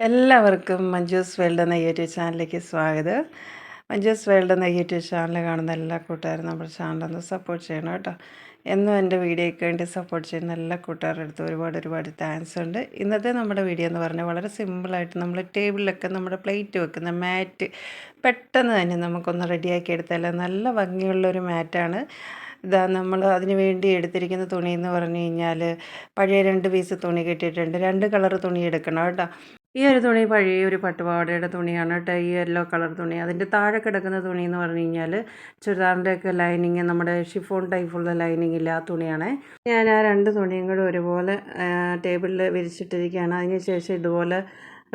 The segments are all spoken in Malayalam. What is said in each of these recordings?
എല്ലാവർക്കും മഞ്ജൂസ് വേൾഡ് എന്ന യൂട്യൂബ് ചാനലിലേക്ക് സ്വാഗതം. മഞ്ജൂസ് വേൾഡ് എന്ന യൂട്യൂബ് ചാനൽ കാണുന്ന എല്ലാ കൂട്ടുകാരും നമ്മുടെ ചാനലൊന്ന് സപ്പോർട്ട് ചെയ്യണം കേട്ടോ. എന്നും എന്റെ വീഡിയോയ്ക്ക് വേണ്ടി സപ്പോർട്ട് ചെയ്യുന്ന എല്ലാ കൂട്ടുകാരുടെ അടുത്ത് ഒരുപാട് ഒരുപാട് താങ്ക്സ് ഉണ്ട്. ഇന്നത്തെ നമ്മുടെ വീഡിയോ എന്ന് പറഞ്ഞാൽ വളരെ സിമ്പിളായിട്ട് നമ്മൾ ടേബിളിലൊക്കെ നമ്മുടെ പ്ലേറ്റ് വെക്കുന്ന മാറ്റ് പെട്ടെന്ന് തന്നെ നമുക്കൊന്ന് റെഡിയാക്കി എടുത്താൽ നല്ല ഭംഗിയുള്ളൊരു മാറ്റാണ് ഇതാ നമ്മൾ അതിന് വേണ്ടി എടുത്തിരിക്കുന്ന തുണി എന്ന് പറഞ്ഞു കഴിഞ്ഞാൽ പഴയ രണ്ട് പീസ് തുണി കിട്ടിയിട്ടുണ്ട്. രണ്ട് കളർ തുണി എടുക്കണം കേട്ടോ. ഈ ഒരു തുണി പഴയ ഒരു പട്ടുപാവാടയുടെ തുണിയാണ് കേട്ടോ ഈ യെല്ലോ കളർ തുണി. അതിന്റെ താഴെ കിടക്കുന്ന തുണി എന്ന് പറഞ്ഞു കഴിഞ്ഞാൽ ചുരിദാറിന്റെ ഒക്കെ ലൈനിങ് നമ്മുടെ ഷിഫോൺ ടൈപ്പുള്ള ലൈനിങ് ഇല്ല ആ തുണിയാണ്. ഞാൻ ആ രണ്ട് തുണിയും കൂടെ ഒരുപോലെ ടേബിളിൽ വിരിച്ചിട്ടിരിക്കുകയാണ്. അതിന് ശേഷം ഇതുപോലെ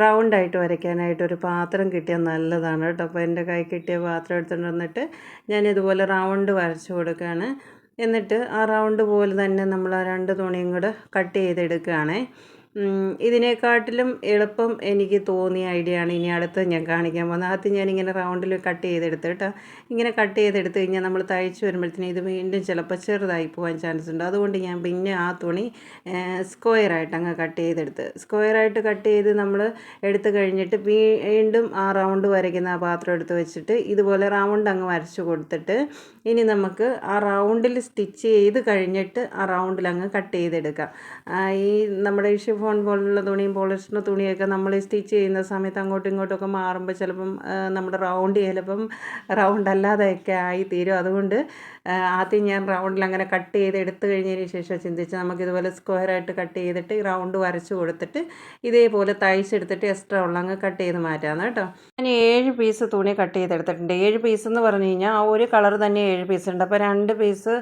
റൗണ്ടായിട്ട് വരയ്ക്കാനായിട്ട് ഒരു പാത്രം കിട്ടിയാൽ നല്ലതാണ് കേട്ടോ. അപ്പോൾ എന്റെ കൈ കിട്ടിയ പാത്രം എടുത്തുകൊണ്ട് വന്നിട്ട് ഞാൻ ഇതുപോലെ റൗണ്ട് വരച്ചു കൊടുക്കുകയാണ്. എന്നിട്ട് ആ റൗണ്ട് പോലെ തന്നെ നമ്മൾ ആ രണ്ട് തുണിയും കൂടെ കട്ട് ചെയ്തെടുക്കുകയാണേ. ഇതിനെക്കാട്ടിലും എളുപ്പം എനിക്ക് തോന്നിയ ഐഡിയ ആണ്. ഇനി അടുത്ത് ഞാൻ കാണിക്കാൻ പോകുന്നത്. ആദ്യം ഇങ്ങനെ റൗണ്ടിൽ കട്ട് ചെയ്തെടുത്ത് കേട്ടോ. ഇങ്ങനെ കട്ട് ചെയ്തെടുത്ത് കഴിഞ്ഞാൽ നമ്മൾ തയ്ച്ച് വരുമ്പോഴത്തേനും ഇത് വീണ്ടും ചിലപ്പോൾ ചെറുതായി പോകാൻ ചാൻസ് ഉണ്ട്. അതുകൊണ്ട് ഞാൻ പിന്നെ ആ തുണി സ്ക്വയറായിട്ട് അങ്ങ് കട്ട് ചെയ്തെടുത്ത്. സ്ക്വയറായിട്ട് കട്ട് ചെയ്ത് നമ്മൾ എടുത്ത് കഴിഞ്ഞിട്ട് വീണ്ടും ആ റൗണ്ട് വരയ്ക്കുന്ന ആ പാത്രം എടുത്ത് വെച്ചിട്ട് ഇതുപോലെ റൗണ്ട് അങ്ങ് വരച്ച് കൊടുത്തിട്ട് ഇനി നമുക്ക് ആ റൗണ്ടിൽ സ്റ്റിച്ച് ചെയ്ത് കഴിഞ്ഞിട്ട് ആ റൗണ്ടിൽ അങ്ങ് കട്ട് ചെയ്തെടുക്കാം. ഈ നമ്മുടെ ഷിഫോൺ പോലുള്ള തുണിയും പോളിസ്റ്റർ തുണിയൊക്കെ നമ്മൾ സ്റ്റിച്ച് ചെയ്യുന്ന സമയത്ത് അങ്ങോട്ടും ഇങ്ങോട്ടുമൊക്കെ മാറുമ്പോൾ ചിലപ്പം നമ്മുടെ റൗണ്ട് ചിലപ്പം റൗണ്ട് അല്ലാതെയൊക്കെ ആയിത്തീരും. തീരും അതുകൊണ്ട് ആദ്യം ഞാൻ റൗണ്ടിൽ അങ്ങനെ കട്ട് ചെയ്ത് എടുത്തു കഴിഞ്ഞതിന് ശേഷം ചിന്തിച്ച് നമുക്കിതുപോലെ സ്ക്വയറായിട്ട് കട്ട് ചെയ്തിട്ട് റൗണ്ട് വരച്ച് കൊടുത്തിട്ട് ഇതേപോലെ തയ്ച്ചെടുത്തിട്ട് എക്സ്ട്രാ ഉള്ള അങ്ങ് കട്ട് ചെയ്ത് മാറ്റാമെന്ന് കേട്ടോ. ഞാൻ ഏഴ് പീസ് തുണി കട്ട് ചെയ്തെടുത്തിട്ടുണ്ട്. ഏഴ് പീസ് എന്ന് പറഞ്ഞു കഴിഞ്ഞാൽ ആ ഒരു കളർ തന്നെ ഏഴ് പീസ് ഉണ്ട്. അപ്പോൾ രണ്ട് പീസ്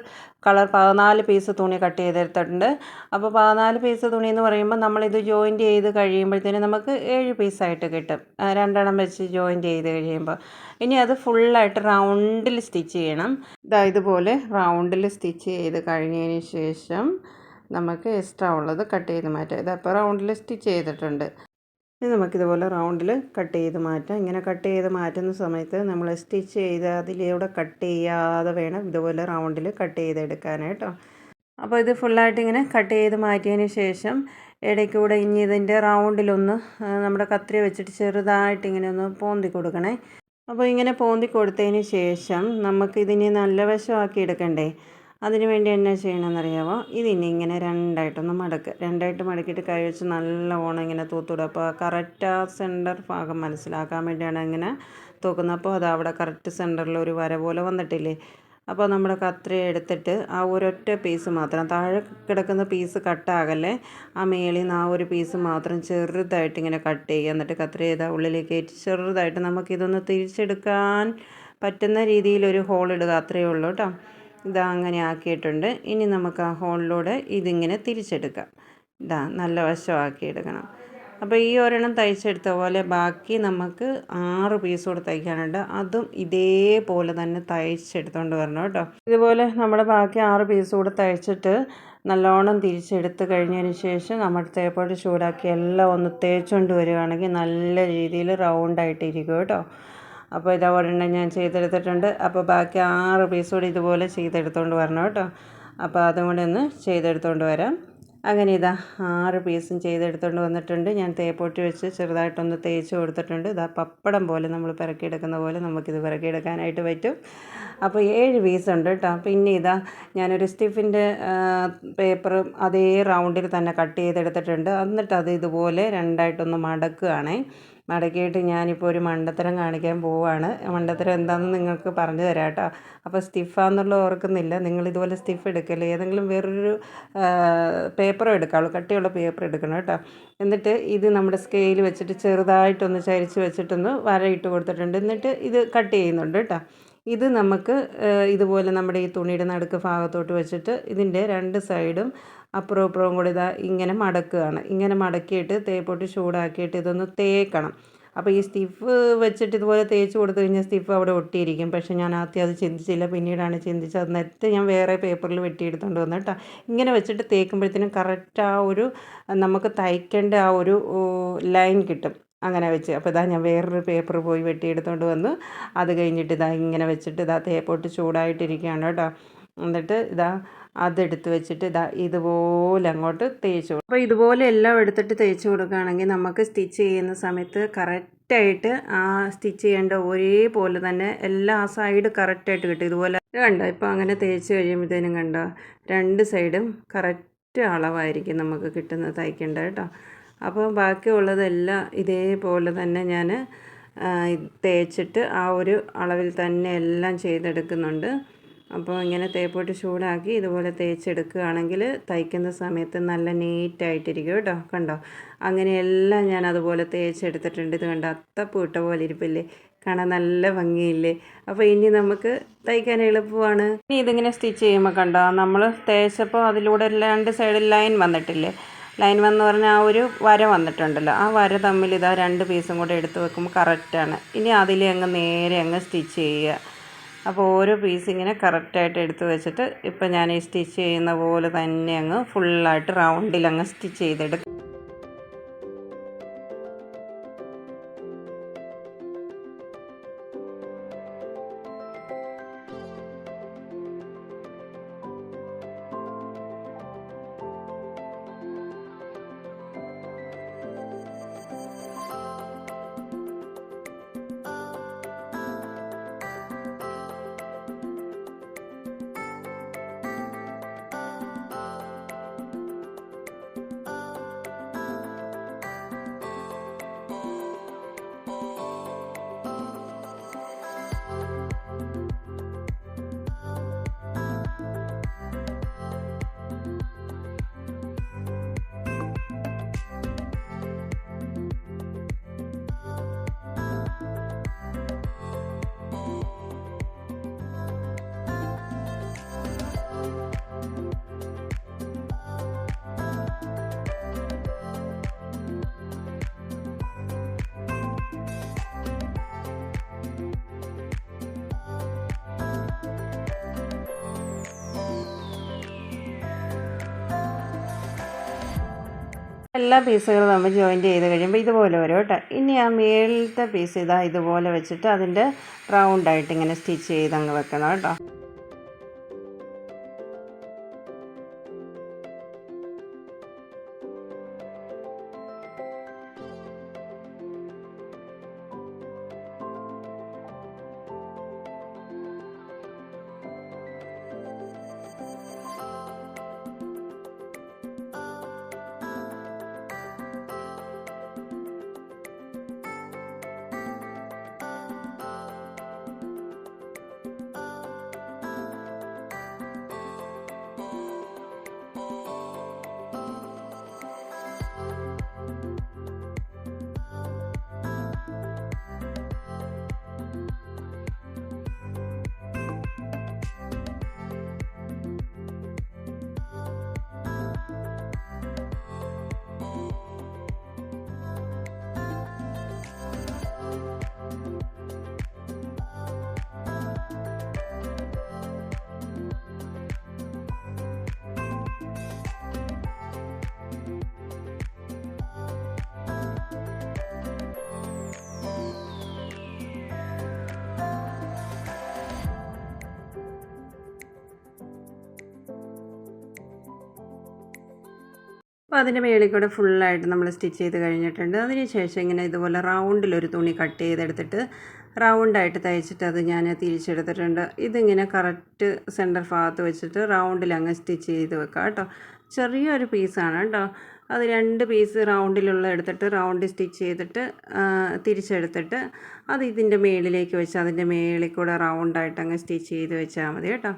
കളർ പതിനാല് പീസ് തുണി കട്ട് ചെയ്തെടുത്തിട്ടുണ്ട്. അപ്പോൾ പതിനാല് പീസ് തുണി എന്ന് പറയുമ്പോൾ നമ്മളിത് ജോയിന്റ് ചെയ്ത് കഴിയുമ്പോഴത്തേനും നമുക്ക് ഏഴ് പീസായിട്ട് കിട്ടും. രണ്ടെണ്ണം വെച്ച് ജോയിന്റ് ചെയ്ത് കഴിയുമ്പോൾ. ഇനി അത് ഫുള്ളായിട്ട് റൗണ്ടിൽ സ്റ്റിച്ച് ചെയ്യണം. ഇതാ ഇതുപോലെ റൗണ്ടിൽ സ്റ്റിച്ച് ചെയ്ത് കഴിഞ്ഞതിന് ശേഷം നമുക്ക് എക്സ്ട്രാ ഉള്ളത് കട്ട് ചെയ്ത് മാറ്റാം. ഇതപ്പോൾ റൗണ്ടിൽ സ്റ്റിച്ച് ചെയ്തിട്ടുണ്ട്. ഇനി നമുക്കിതുപോലെ റൗണ്ടിൽ കട്ട് ചെയ്ത് മാറ്റാം. ഇങ്ങനെ കട്ട് ചെയ്ത് മാറ്റുന്ന സമയത്ത് നമ്മൾ സ്റ്റിച്ച് ചെയ്ത് അതിലൂടെ കട്ട് ചെയ്യാതെ വേണം ഇതുപോലെ റൗണ്ടിൽ കട്ട് ചെയ്തെടുക്കാനായിട്ടോ. അപ്പോൾ ഇത് ഫുള്ളായിട്ട് ഇങ്ങനെ കട്ട് ചെയ്ത് മാറ്റിയതിന് ശേഷം ഇടയ്ക്കൂടെ ഇനി ഇതിന്റെ റൗണ്ടിലൊന്ന് നമ്മുടെ കത്രി വെച്ചിട്ട് ചെറുതായിട്ട് ഇങ്ങനെ ഒന്ന് പോന്തി കൊടുക്കണേ. അപ്പോൾ ഇങ്ങനെ പോന്തി കൊടുത്തതിന് ശേഷം നമുക്ക് ഇതിനെ നല്ല വശമാക്കി എടുക്കണ്ടേ? അതിന് വേണ്ടി എന്നാ ചെയ്യണമെന്നറിയാമോ ഇതിനെ ഇങ്ങനെ രണ്ടായിട്ടൊന്ന് മടക്കുക രണ്ടായിട്ട് മടക്കിയിട്ട് കൈ വെച്ച് നല്ല ഓണം ഇങ്ങനെ തൂത്തുവിടുക. അപ്പോൾ കറക്റ്റ് ആ സെന്റർ ഭാഗം മനസ്സിലാക്കാൻ വേണ്ടിയാണ് ഇങ്ങനെ തൂക്കുന്നത്. അപ്പോൾ അത് അവിടെ കറക്റ്റ് സെന്ററിൽ ഒരു വര പോലെ വന്നിട്ടില്ലേ? അപ്പോൾ നമ്മുടെ കത്രി എടുത്തിട്ട് ആ ഒരൊറ്റ പീസ് മാത്രം താഴെ കിടക്കുന്ന പീസ് കട്ടാകല്ലേ ആ മേളിൽ നിന്ന് ആ ഒരു പീസ് മാത്രം ചെറുതായിട്ട് ഇങ്ങനെ കട്ട് ചെയ്യുക. എന്നിട്ട് കത്രി ചെയ്ത ഉള്ളിലേക്ക് കയറ്റി ചെറുതായിട്ട് നമുക്കിതൊന്ന് തിരിച്ചെടുക്കാൻ പറ്റുന്ന രീതിയിൽ ഒരു ഹോൾ ഇടുക അത്രയേ ഉള്ളൂ കേട്ടോ. ഇതാ അങ്ങനെ ആക്കിയിട്ടുണ്ട്. ഇനി നമുക്ക് ആ ഹോളിലൂടെ ഇതിങ്ങനെ തിരിച്ചെടുക്കാം. ഇതാ നല്ല വശമാക്കി എടുക്കണം. അപ്പോൾ ഈ ഒരെണ്ണം തയ്ച്ചെടുത്ത പോലെ ബാക്കി നമുക്ക് ആറ് പീസ് കൂടെ തയ്ക്കാനുണ്ട്. അതും ഇതേപോലെ തന്നെ തയ്ച്ചെടുത്തുകൊണ്ട് വരണം കേട്ടോ. ഇതുപോലെ നമ്മുടെ ബാക്കി ആറ് പീസ് കൂടെ തയ്ച്ചിട്ട് നല്ലോണം തിരിച്ചെടുത്ത് കഴിഞ്ഞതിന് ശേഷം നമ്മൾ തേപ്പോട്ട് ചൂടാക്കി എല്ലാം ഒന്ന് തേച്ചുകൊണ്ട് വരികയാണെങ്കിൽ നല്ല രീതിയിൽ റൗണ്ടായിട്ടിരിക്കും കേട്ടോ. അപ്പോൾ ഇതാ ഒരെണ്ണം ഞാൻ ചെയ്തെടുത്തിട്ടുണ്ട്. അപ്പോൾ ബാക്കി ആറ് പീസ് കൂടി ഇതുപോലെ ചെയ്തെടുത്തുകൊണ്ട് വരണം കേട്ടോ. അപ്പോൾ അതും കൂടെ ഒന്ന് ചെയ്തെടുത്തുകൊണ്ട് വരാം. അങ്ങനെ ഇതാ ആറ് പീസും ചെയ്തെടുത്തുകൊണ്ട് വന്നിട്ടുണ്ട്. ഞാൻ തേപ്പൊട്ടി വെച്ച് ചെറുതായിട്ടൊന്ന് തേച്ച് കൊടുത്തിട്ടുണ്ട്. ഇതാ പപ്പടം പോലെ നമ്മൾ പിറക്കിയെടുക്കുന്ന പോലെ നമുക്കിത് പിറക്കിയെടുക്കാനായിട്ട് പറ്റും. അപ്പോൾ ഏഴ് പീസുണ്ട് കേട്ടോ. പിന്നെ ഇതാ ഞാനൊരു സ്റ്റിഫിന്റെ പേപ്പറും അതേ റൗണ്ടിൽ തന്നെ കട്ട് ചെയ്തെടുത്തിട്ടുണ്ട്. എന്നിട്ട് അത് ഇതുപോലെ രണ്ടായിട്ടൊന്ന് മടക്കുകയാണേ മടക്കിയിട്ട് ഞാനിപ്പോൾ ഒരു മണ്ടത്തരം കാണിക്കാൻ പോവുകയാണ് മണ്ടത്തരം എന്താണെന്ന് നിങ്ങൾക്ക് പറഞ്ഞു തരാം കേട്ടോ. അപ്പോൾ സ്റ്റിഫാന്നുള്ള ഓർക്കുന്നില്ല. നിങ്ങൾ ഇതുപോലെ സ്റ്റിഫ് എടുക്കല്ലേ? ഏതെങ്കിലും വേറൊരു പേപ്പറോ എടുക്കാവുള്ളൂ കട്ടിയുള്ള പേപ്പർ എടുക്കണം കേട്ടോ. എന്നിട്ട് ഇത് നമ്മുടെ സ്കെയിൽ വെച്ചിട്ട് ചെറുതായിട്ടൊന്ന് ചരിച്ച് വെച്ചിട്ടൊന്ന് വരയിട്ട് കൊടുത്തിട്ടുണ്ട്. എന്നിട്ട് ഇത് കട്ട് ചെയ്യുന്നുണ്ട് കേട്ടോ. ഇത് നമുക്ക് ഇതുപോലെ നമ്മുടെ ഈ തുണിയുടെ നടുക്ക് ഭാഗത്തോട്ട് വെച്ചിട്ട് ഇതിന്റെ രണ്ട് സൈഡും അപ്പുറവും ഇപ്പുറവും കൂടി ഇതാ ഇങ്ങനെ മടക്കുകയാണ്. ഇങ്ങനെ മടക്കിയിട്ട് തേപ്പൊട്ട് ചൂടാക്കിയിട്ട് ഇതൊന്ന് തേക്കണം. അപ്പോൾ ഈ സ്റ്റിഫ് വെച്ചിട്ട് ഇതുപോലെ തേച്ച് കൊടുത്തു കഴിഞ്ഞാൽ സ്റ്റിഫ് അവിടെ ഒട്ടിയിരിക്കും. പക്ഷേ ഞാൻ ആദ്യം അത് ചിന്തിച്ചില്ല. പിന്നീടാണ് ചിന്തിച്ചത്. നെറ്റ് ഞാൻ വേറെ പേപ്പറിൽ വെട്ടിയെടുത്തുകൊണ്ട് വന്നു ഇങ്ങനെ വെച്ചിട്ട് തേക്കുമ്പോഴത്തേനും കറക്റ്റ് ആ ഒരു നമുക്ക് തയ്ക്കേണ്ട ആ ഒരു ലൈൻ കിട്ടും. അങ്ങനെ വെച്ച്. അപ്പോൾ ഇതാ ഞാൻ വേറൊരു പേപ്പർ പോയി വെട്ടിയെടുത്തുകൊണ്ട് വന്ന് അത് കഴിഞ്ഞിട്ട് ഇതാ ഇങ്ങനെ വെച്ചിട്ട് ഇതാ തേപ്പോട്ട് ചൂടായിട്ടിരിക്കുകയാണ് കേട്ടോ. എന്നിട്ട് ഇതാ അതെടുത്ത് വെച്ചിട്ട് ഇതാ ഇതുപോലെ അങ്ങോട്ട് തേച്ച് കൊടുക്കും. അപ്പോൾ ഇതുപോലെ എല്ലാം എടുത്തിട്ട് തേച്ച് കൊടുക്കുകയാണെങ്കിൽ നമുക്ക് സ്റ്റിച്ച് ചെയ്യുന്ന സമയത്ത് കറക്റ്റായിട്ട് ആ സ്റ്റിച്ച് ചെയ്യേണ്ട ഒരേപോലെ തന്നെ എല്ലാ ആ സൈഡ് കറക്റ്റായിട്ട് കിട്ടും. ഇതുപോലെ ഇത് കണ്ടോ? ഇപ്പോൾ അങ്ങനെ തേച്ച് കഴിയുമ്പോഴത്തേനും കണ്ടോ? രണ്ട് സൈഡും കറക്റ്റ് അളവായിരിക്കും നമുക്ക് കിട്ടുന്നത് തയ്ക്കേണ്ടത് കേട്ടോ. അപ്പോൾ ബാക്കിയുള്ളതെല്ലാം ഇതേപോലെ തന്നെ ഞാൻ തേച്ചിട്ട് ആ ഒരു അളവിൽ തന്നെ എല്ലാം ചെയ്തെടുക്കുന്നുണ്ട്. അപ്പോൾ ഇങ്ങനെ തേപ്പോട്ട് ചൂടാക്കി ഇതുപോലെ തേച്ചെടുക്കുകയാണെങ്കിൽ തയ്ക്കുന്ന സമയത്ത് നല്ല നീറ്റായിട്ടിരിക്കും കേട്ടോ കണ്ടോ? അങ്ങനെയെല്ലാം ഞാൻ അതുപോലെ തേച്ചെടുത്തിട്ടുണ്ട്. ഇത് കണ്ടോ? അത്തപ്പൂ ഇട്ട പോലെ ഇരിപ്പില്ലേ? കാണാൻ നല്ല ഭംഗിയില്ലേ? അപ്പോൾ ഇനി നമുക്ക് തയ്ക്കാൻ എളുപ്പമാണ്. ഇനി ഇതിങ്ങനെ സ്റ്റിച്ച് ചെയ്യുമ്പോൾ കണ്ടോ? നമ്മൾ തേച്ചപ്പോൾ അതിലൂടെ രണ്ട് സൈഡിൽ ലൈൻ വന്നിട്ടില്ലേ? ലൈൻ വന്ന് പറഞ്ഞാൽ ആ ഒരു വര വന്നിട്ടുണ്ടല്ലോ. ആ വര തമ്മിൽ ഇതാ രണ്ട് പീസും കൂടെ എടുത്ത് വെക്കുമ്പോൾ കറക്റ്റാണ് ഇനി അതിൽ അങ്ങ് നേരെ അങ്ങ് സ്റ്റിച്ച് ചെയ്യുക. അപ്പോൾ ഓരോ പീസ് ഇങ്ങനെ കറക്റ്റായിട്ട് എടുത്ത് വെച്ചിട്ട് ഇപ്പം ഞാൻ ഈ സ്റ്റിച്ച് ചെയ്യുന്ന പോലെ തന്നെ അങ്ങ് ഫുള്ളായിട്ട് റൗണ്ടിൽ അങ്ങ് സ്റ്റിച്ച് ചെയ്തെടുക്കും. എല്ലാ പീസുകളും നമ്മൾ ജോയിന്റ് ചെയ്ത് കഴിയുമ്പോൾ ഇതുപോലെ വരും കേട്ടോ. ഇനി ആ മേളിലത്തെ പീസ് ഇതാ ഇതുപോലെ വെച്ചിട്ട് അതിന്റെ റൗണ്ടായിട്ട് ഇങ്ങനെ സ്റ്റിച്ച് ചെയ്ത് അങ്ങ് വെക്കണം കേട്ടോ. അപ്പോൾ അതിന്റെ മേളിൽ കൂടെ ഫുള്ളായിട്ട് നമ്മൾ സ്റ്റിച്ച് ചെയ്ത് കഴിഞ്ഞിട്ടുണ്ട്. അതിന് ശേഷം ഇങ്ങനെ ഇതുപോലെ റൗണ്ടിലൊരു തുണി കട്ട് ചെയ്തെടുത്തിട്ട് റൗണ്ടായിട്ട് തയ്ച്ചിട്ട് അത് ഞാൻ തിരിച്ചെടുത്തിട്ടുണ്ട്. ഇതിങ്ങനെ കറക്റ്റ് സെന്റർ ഭാഗത്ത് വെച്ചിട്ട് റൗണ്ടിൽ അങ്ങ് സ്റ്റിച്ച് ചെയ്ത് വെക്കാം കേട്ടോ ചെറിയൊരു പീസാണ് കേട്ടോ അത് രണ്ട് പീസ് റൗണ്ടിലുള്ള എടുത്തിട്ട് റൗണ്ട് സ്റ്റിച്ച് ചെയ്തിട്ട് തിരിച്ചെടുത്തിട്ട് അത് ഇതിന്റെ മേളിലേക്ക് വെച്ച് അതിന്റെ മേളിൽ കൂടെ റൗണ്ടായിട്ട് അങ്ങ് സ്റ്റിച്ച് ചെയ്ത് വെച്ചാൽ മതി കേട്ടോ.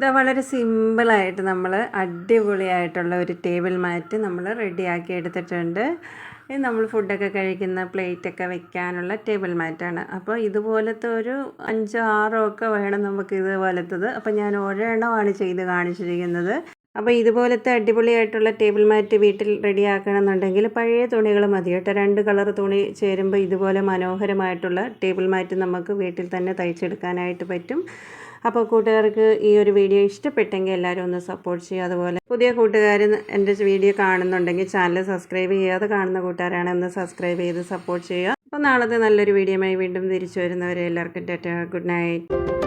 ഇതാ വളരെ സിമ്പിളായിട്ട് നമ്മൾ അടിപൊളിയായിട്ടുള്ള ഒരു ടേബിൾ മാറ്റ് നമ്മൾ റെഡിയാക്കി എടുത്തിട്ടുണ്ട്. ഇത് നമ്മൾ ഫുഡൊക്കെ കഴിക്കുന്ന പ്ലേറ്റൊക്കെ വെക്കാനുള്ള ടേബിൾ മാറ്റാണ്. അപ്പോൾ ഇതുപോലത്തെ ഒരു അഞ്ചോ ആറോ ഒക്കെ വേണം നമുക്ക് ഇതുപോലത്തത്. അപ്പോൾ ഞാൻ ഒരെണ്ണമാണ് ചെയ്ത് കാണിച്ചിരിക്കുന്നത്. അപ്പോൾ ഇതുപോലത്തെ അടിപൊളിയായിട്ടുള്ള ടേബിൾ മാറ്റ് വീട്ടിൽ റെഡിയാക്കണമെന്നുണ്ടെങ്കിൽ പഴയ തുണികൾ മതി കേട്ടോ. രണ്ട് കളർ തുണി ചേരുമ്പോൾ ഇതുപോലെ മനോഹരമായിട്ടുള്ള ടേബിൾ മാറ്റ് നമുക്ക് വീട്ടിൽ തന്നെ തയ്ച്ചെടുക്കാനായിട്ട് പറ്റും. അപ്പോൾ കൂട്ടുകാർക്ക് ഈ ഒരു വീഡിയോ ഇഷ്ടപ്പെട്ടെങ്കിൽ എല്ലാവരും ഒന്ന് സപ്പോർട്ട് ചെയ്യുക. അതുപോലെ പുതിയ കൂട്ടുകാർ എന്റെ വീഡിയോ കാണുന്നുണ്ടെങ്കിൽ ചാനൽ സബ്സ്ക്രൈബ് ചെയ്യാതെ കാണുന്ന കൂട്ടുകാരാണ് ഒന്ന് സബ്സ്ക്രൈബ് ചെയ്ത് സപ്പോർട്ട് ചെയ്യുക. അപ്പോൾ നാളത്തെ നല്ലൊരു വീഡിയോയുമായി വീണ്ടും തിരിച്ചു വരുന്നവരെ എല്ലാവർക്കും ടാറ്റ. Good night.